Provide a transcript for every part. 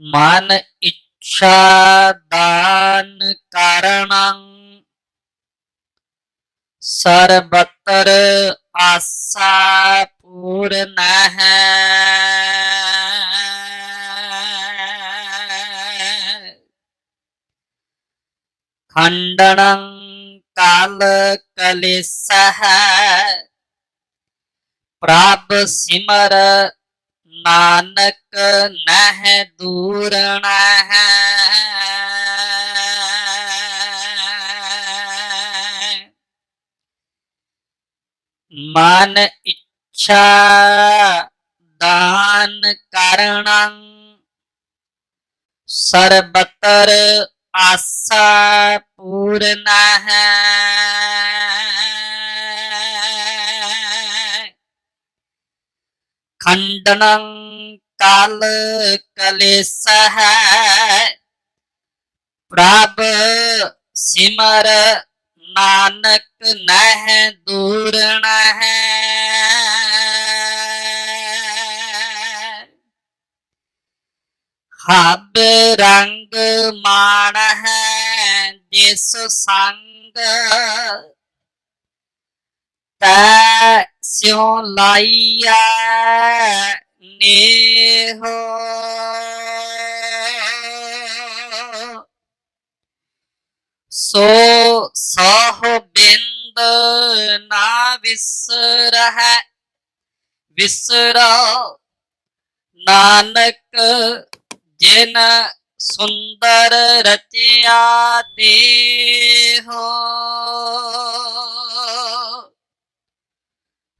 ਮਨ ਇੱਛਾ ਦਾਨ ਕਾਰਣੰ। ਸਰਬਤਰ ਆਸਾ ਪੂਰਨ ਹੈ। ਖੰਡਨੰ ਕਾਲ ਕਲੇਸਹ। ਪ੍ਰਭ ਸਿਮਰ ਨਾਨਕ ਨਹਿ ਦੂਰਣ ਹੈ ਮਨ ਇੱਛਾ ਦਾਨ ਕਰਣੰ ਸਰਬਤਰ ਆਸਾ ਪੂਰਨ ਹੈ। ਖੰਡਨੰ ਕਾਲ ਕਲੇਸਹ, ਪ੍ਰਭ ਸਿਮਰ ਨਾਨਕ ਨਹਿ ਦੂਰ ਹੈ ਹਬ ਰੰਗ ਮਾਣ ਹੈ ਜਿਸ ਸੰਗ, ਤੈ ਸਿਉ ਲਾਈਆ ਨੇਹੋ। ਸੋ ਸਹ ਬਿੰਦ ਨਾ ਵਿਸਰਹਿ ਵਿਸਰੋ ਨਾਨਕ ਜਿਨ ਸੁੰਦਰ ਰਚਿਆ ਦੇਹੋ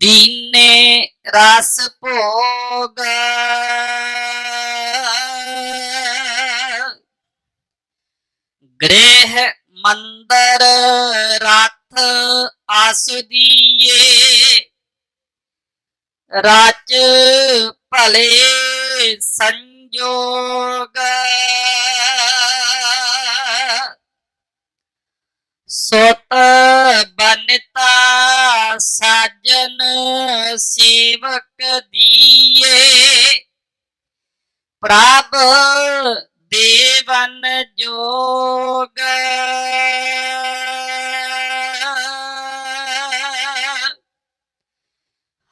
दीने रस भोग गृह मंदर रथ आसुदीये राज भले संयोग सोता ਸੇਵਕ ਦੀਏ। ਪ੍ਰਭ ਦੇਵਨ ਜੋਗ।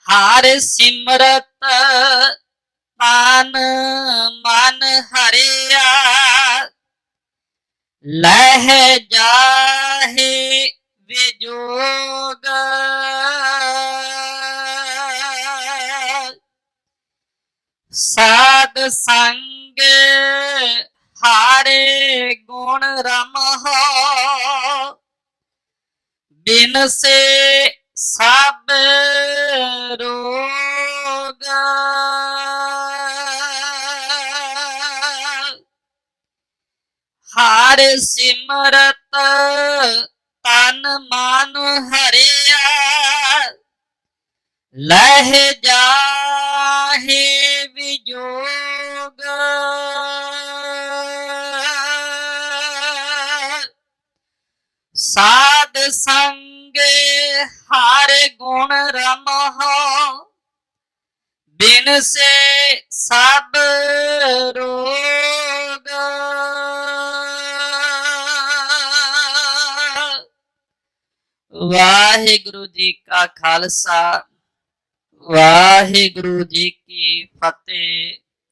ਹਰ ਸਿਮਰਤ ਤਨ ਮਨ ਹਰਿਆ। ਲਹਿ ਜਾਹੇ ਵਿਜੋਗ। ਸੰਗ ਹਾਰੇ ਗੁਣ ਰਮਹੁ। ਬਿਨ ਸੇ ਸਭ ਰੋਗ। ਹਰ ਸਿਮਰਤ ਤਨ ਮਨ ਹਰਿਆ। ਲਹਿ ਜਾ ਸਾਧ ਸੰਗ ਹਰ ਗੁਣ ਰਮਹੁ। ਬਿਨ ਸੇ ਸਭ ਰੋਗ। ਵਾਹਿਗੁਰੂ ਜੀ ਕਾ ਖਾਲਸਾ, ਵਾਹਿਗੁਰੂ ਜੀ ਕੀ ਫਤਿਹ।